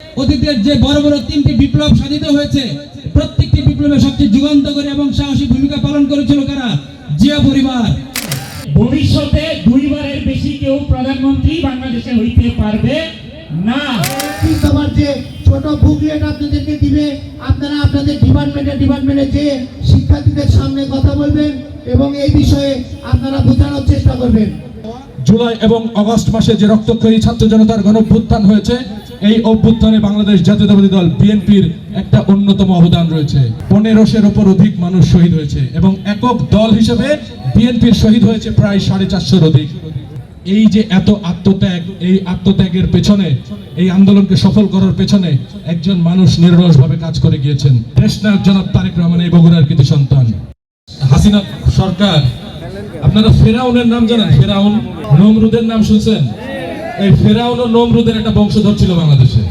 অতীতের যে বড় বড় তিনটি বিপ্লব সাধিত হয়েছে প্রত্যেকটি বিপ্লবে সবচেয়ে যুগান্তকারী এবং সাহসী ভূমিকা পালন করেছিল কারা? জিয়া পরিবার। ভবিষ্যতে দুইবারের বেশি কেউ প্রধানমন্ত্রী বাংলাদেশে হইতে পারবে না। তোমার যে ছোট বুকলেট আপনাদেরকে দিবে আপনারা আপনাদের ডিপার্টমেন্টে ডিপার্টমেন্টে যে শিক্ষার্থীদের সামনে কথা বলবেন এবং এই বিষয়ে আপনারা বোঝানোর চেষ্টা করবেন। জুলাই এবং আগস্ট মাসে যে রক্তক্ষয়ী ছাত্র জনতার গণভ্যুত্থান হয়েছে এই অভ্যুত্থানে বাংলাদেশ জাতীয়তাবাদী দল, বিএনপির একটা অন্যতম অবদান রয়েছে। পনেরোশের ওপর অধিক মানুষ শহীদ হয়েছে এবং একক দল হিসেবে বিএনপির শহীদ হয়েছে প্রায় সাড়ে চারশোর অধিক। এই যে এত আত্মত্যাগ, এই আত্মত্যাগের পেছনে, এই আন্দোলনকে সফল করার পেছনে একজন মানুষ নির্লসভাবে কাজ করে গিয়েছেন। দেশনায়ক জনাব তারেক রহমান এই বগুড়ার কৃতি সন্তান। হাসিনা সরকার, আপনারা ফেরাউনের নাম জানেন? ফেরাউন নমরুদের নাম শুনছেন? এই ফেরাউন ও নমরুদের একটা বংশধর ছিল বাংলাদেশে।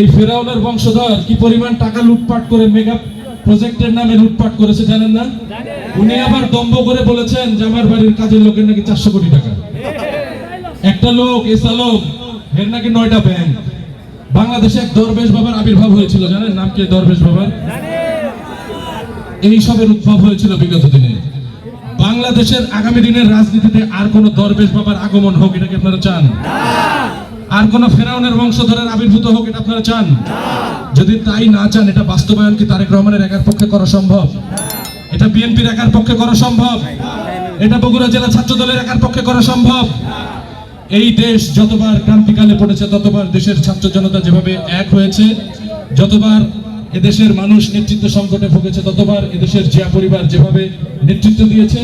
এই ফেরাউনের বংশধর কি পরিমাণ টাকা লুটপাট করে মেগা প্রজেক্টের নামে লুটপাট করেছে জানেন না? উনি আবার দম্ভ করে বলেছেন যে আমার বাড়ির কাজের লোকের নাকি চারশো কোটি টাকা। একটা লোক এসালোক এর নাকি নয়টা ব্যাংক। বাংলাদেশে এক দরবেশ বাবার আবির্ভাব হয়েছিল, জানেন? নাম কি দরবেশ বাবার? এই সবের উদ্ভব হয়েছিল বিগত দিনে। বাংলাদেশের আগামী দিনের রাজনীতিতে আর কোন দরবেশ বাবার আগমন হোক এটাকে আপনারা চান? আর কোন ফেরাউনের বংশধরের আবির্ভূত হোক, এটা আপনারা চান? যদি তাই না চান, এটা বাস্তবায়ন কি তারেক রহমানের একার পক্ষে করা সম্ভব? এটা বিএনপির একার পক্ষে করা সম্ভব? এটা বগুড়া জেলা ছাত্র দলের একার পক্ষে করা সম্ভব? এই দেশ যতবার ক্রান্তিকালে পড়েছে, ততবার দেশের ছাত্র জনতা যেভাবে এক হয়েছে, যতবার এদেশের মানুষ নেতৃত্ব সংকটে ভুগেছে ততবার এদেশের জিয়া পরিবার যেভাবে নেতৃত্ব দিয়েছে,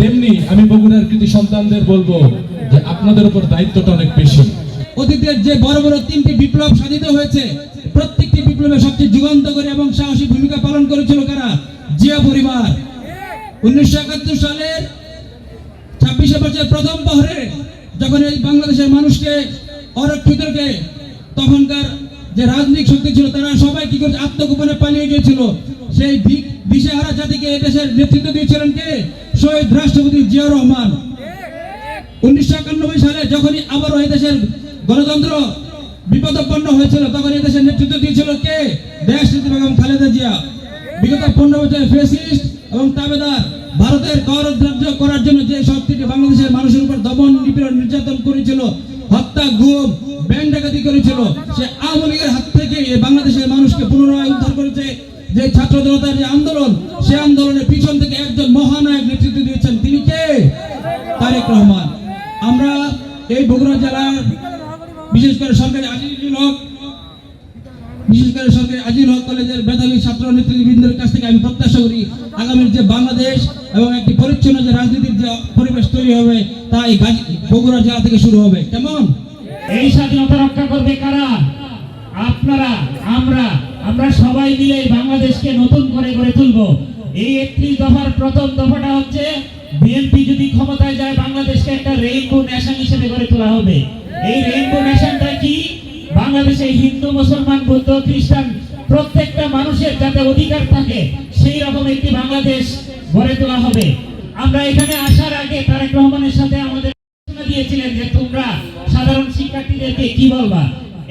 তেমনি আমি বগুড়ার কৃতি সন্তানদের বলব যে আপনাদের উপর দায়িত্বটা অনেক বেশি। অতীতের যে বড় বড় তিনটি বিপ্লব সাধিত হয়েছে, প্রত্যেকটি বিপ্লবে সবচেয়ে যুগান্তকারী এবং সাহসী ভূমিকা পালন করেছিল কারা? জিয়া পরিবার। উনিশশো একাত্তর সালের ছাব্বিশে বছরের প্রথম প্রহরে যখন এই বাংলাদেশের মানুষকে অরক্ষিতকে তখনকার যে রাজনৈতিক শক্তি ছিল, তারা সবাই কি করছে? আত্মগোপনে পালিয়ে গিয়েছিল। সেই দিশেহারা জাতিকে এই দেশের নেতৃত্ব দিয়েছিলেন কে? শহীদ রাষ্ট্রপতি জিয়াউর রহমান। উনিশশো একানব্বই সালে যখনই আবারও এই দেশের গণতন্ত্র বিপদপন্ন হয়েছিল, তখন এই দেশের নেতৃত্ব দিয়েছিল কে? দেশ বেগম খালেদা জিয়া। বিগত পনেরো বছর ফেসিস্ট এবং তাবেদার ভারতের করদ্রাজ্য করার জন্য যে শক্তিটি বাংলাদেশের মানুষের উপর দমন নিপীড়ন নির্যাতন করেছিল, হত্যা, গুম ব্যাংক ডাকাতি করেছিল, সে আওয়ামী লীগের হাত থেকে বাংলাদেশের মানুষকে পুনরায় উদ্ধার করেছে যে ছাত্র জনতার যে আন্দোলন, সে আন্দোলনের পিছন থেকে একজন মহানায়ক নেতৃত্ব দিয়েছেন। তিনি কে? তারেক রহমান। আমরা এই বগুড়া জেলার, বিশেষ করে সরকারি আজিজুল হক, বিশেষ করে সরকারি আজিজুল হক কলেজের মেধাবী ছাত্র নেতৃবৃন্দের কাছ থেকে আমি প্রত্যাশা করি, আগামীর যে বাংলাদেশ এবং একটি পরিচ্ছন্ন যে রাজনীতির যে পরিবেশ তৈরি হবে, তা এই বগুড়া জেলা থেকে শুরু হবে। কেমন? এই স্বাধীনতা রক্ষা করবে কারা? আপনারা, আমরা আমরা সবাই মিলে বাংলাদেশকে নতুন করে গড়ে তুলবো। এই একত্রিশ দফার প্রথম দফাটা হচ্ছে, বিএনপি যদি ক্ষমতায় যায়, বাংলাদেশকে একটা রেইনবো নেশন হিসেবে গড়ে তোলা হবে। এই রেইনবো নেশনটা কি? বাংলাদেশে হিন্দু, মুসলমান, বৌদ্ধ, খ্রিস্টান, প্রত্যেকটা মানুষের যাতে অধিকার থাকে, সেই রকম একটি বাংলাদেশ গড়ে তোলা হবে। আমরা এখানে আসার আগে তারেক রহমানের সাথে আমাদের ঘোষণা দিয়েছিলেন যে তোমরা সাধারণ শিক্ষার্থীদেরকে কি বলবা?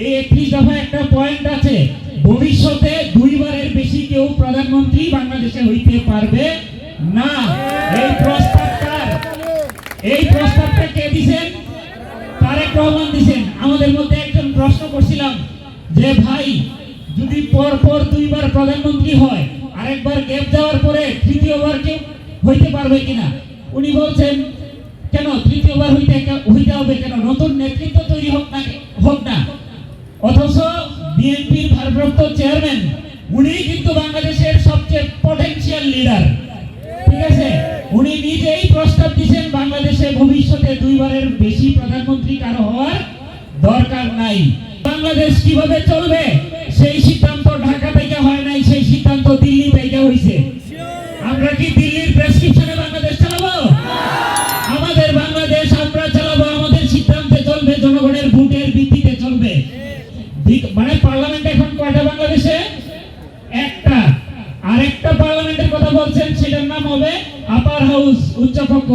এই একত্রিশ দফা একটা পয়েন্ট আছে। ভবিষ্যতে দুইবারের বেশি কেউ প্রধানমন্ত্রী বাংলাদেশে হইতে পারবে না। এই প্রস্তাবটা এই প্রস্তাবটা কে দিছেন? তারেক রহমান দিছেন। আমাদের মধ্যে একজন প্রশ্ন করছিলাম যে, ভাই, যদি পর পর দুইবার প্রধানমন্ত্রী হয়, আরেকবার গ্যাপ যাওয়ার পরে তৃতীয়বার কেউ হইতে পারবে কিনা? উনি বলছেন তৃতীয়বার হইতে হইতে হবে কেন নতুন নেতৃত্ব তৈরি হোক না হোক না। অথচ বিএনপির ভারপ্রাপ্ত চেয়ারম্যান, উনি কিন্তু বাংলাদেশের সবচেয়ে পটেনশিয়াল লিডার ঠিক আছে? উনি নিজেই প্রস্তাব দিয়েছেন, বাংলাদেশে ভবিষ্যতে দুইবারের বেশি প্রধানমন্ত্রী কারও হওয়ার দরকার নাই। বাংলাদেশ কীভাবে চলবে, সেই সিদ্ধান্ত ঢাকা থেকে হয় নাই, সেই সিদ্ধান্ত দিল্লি আরেকটা পার্লামেন্টের কথা বলছেন, সেটার নাম হবে আপার হাউস উচ্চকক্ষ।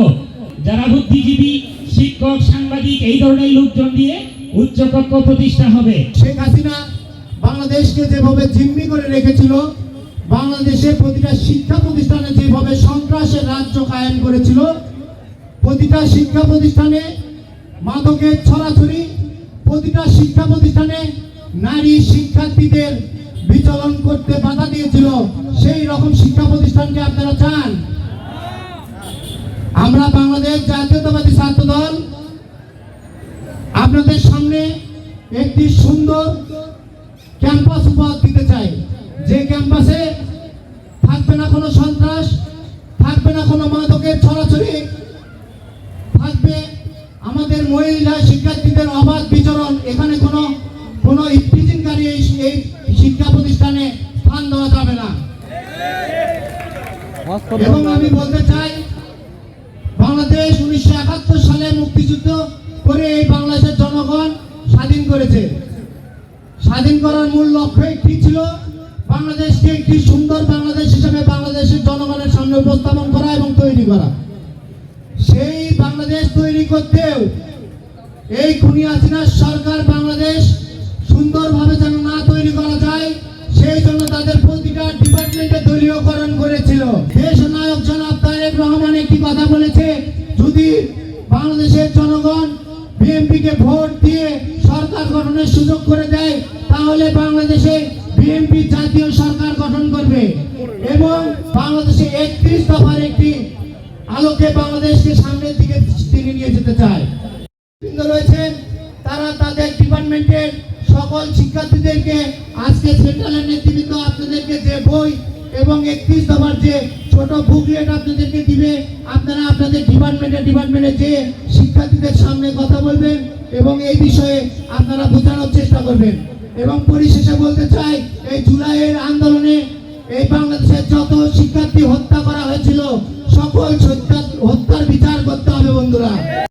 যারা বুদ্ধিজীবী, শিক্ষক, সাংবাদিক, এই ধরনের লোকজন দিয়ে উচ্চকক্ষ প্রতিষ্ঠা হবে। শেখ হাসিনা বাংলাদেশকে যেভাবে জিম্মি করে রেখেছিল বাংলাদেশের প্রতিটা শিক্ষা প্রতিষ্ঠানে যেভাবে সন্ত্রাসের রাজ্য কায়েম করেছিল, প্রতিটা শিক্ষা প্রতিষ্ঠানে মাদকের ছড়াছড়ি, প্রতিটা শিক্ষা প্রতিষ্ঠানে নারী শিক্ষার্থীদের বিচলন করতে বাধা দিয়েছিল, সেই রকম শিক্ষা প্রতিষ্ঠানকে আপনারা চান? আমরা বাংলাদেশ জাতীয়তাবাদী ছাত্র দল আপনাদের সামনে একটি সুন্দর ক্যাম্পাস উপহার দিতে চাই। যে ক্যাম্পাসে থাকবে না কোনো সন্ত্রাস, থাকবে না কোনো মাদকের ছড়াছড়ি, থাকবে আমাদের মহিলা শিক্ষার্থীদের অবাধ বিচরণ, এখানে এবং আমি বলতে চাই, বাংলাদেশ উনিশশো একাত্তর সালে মুক্তিযুদ্ধ করে এই বাংলাদেশের জনগণ স্বাধীন করেছে। স্বাধীন করার মূল লক্ষ্য একটি ছিল? বাংলাদেশকে একটি সুন্দর বাংলাদেশ হিসেবে বাংলাদেশের জনগণের সামনে উপস্থাপন করা এবং তৈরি করা। সেই বাংলাদেশ তৈরি করতেও এই খুনি সরকার বাংলাদেশ সুন্দরভাবে যেন না তৈরি করা যায় সেই জন্য তাদের প্রতিটা ডিপার্টমেন্টে দলীয়করণ করেছিল। দেশ নায়ক জনাব তারেক রহমান একটি কথা বলেছে, যদি বাংলাদেশের জনগণ বিএনপিকে ভোট দিয়ে সরকার গঠনের সুযোগ করে দেয়, তাহলে বাংলাদেশে বিএনপি জাতীয় সরকার গঠন করবে। এবং বাংলাদেশে একত্রিশ দফার একটি আলোকে বাংলাদেশকে সামনের দিকে তিনি নিয়ে যেতে চায়। রয়েছেন, তারা তাদের ডিপার্টমেন্টের সকল শিক্ষার্থীদেরকে আজকে সেন্ট্রালের নেতৃবৃন্দ আপনাদেরকে যে বই এবং একত্রিশ দফার যে ছোট বুকলেট আপনাদেরকে দিবে, আপনারা আপনাদের ডিপার্টমেন্টে ডিপার্টমেন্টে যে শিক্ষার্থীদের সামনে কথা বলবেন এবং এই বিষয়ে আপনারা বোঝানোর চেষ্টা করবেন। এবং পরিশেষে বলতে চাই, এই জুলাইয়ের আন্দোলনে এই বাংলাদেশের যত শিক্ষার্থী হত্যা করা হয়েছিল, সকল হত্যা- হত্যার বিচার করতে হবে বন্ধুরা।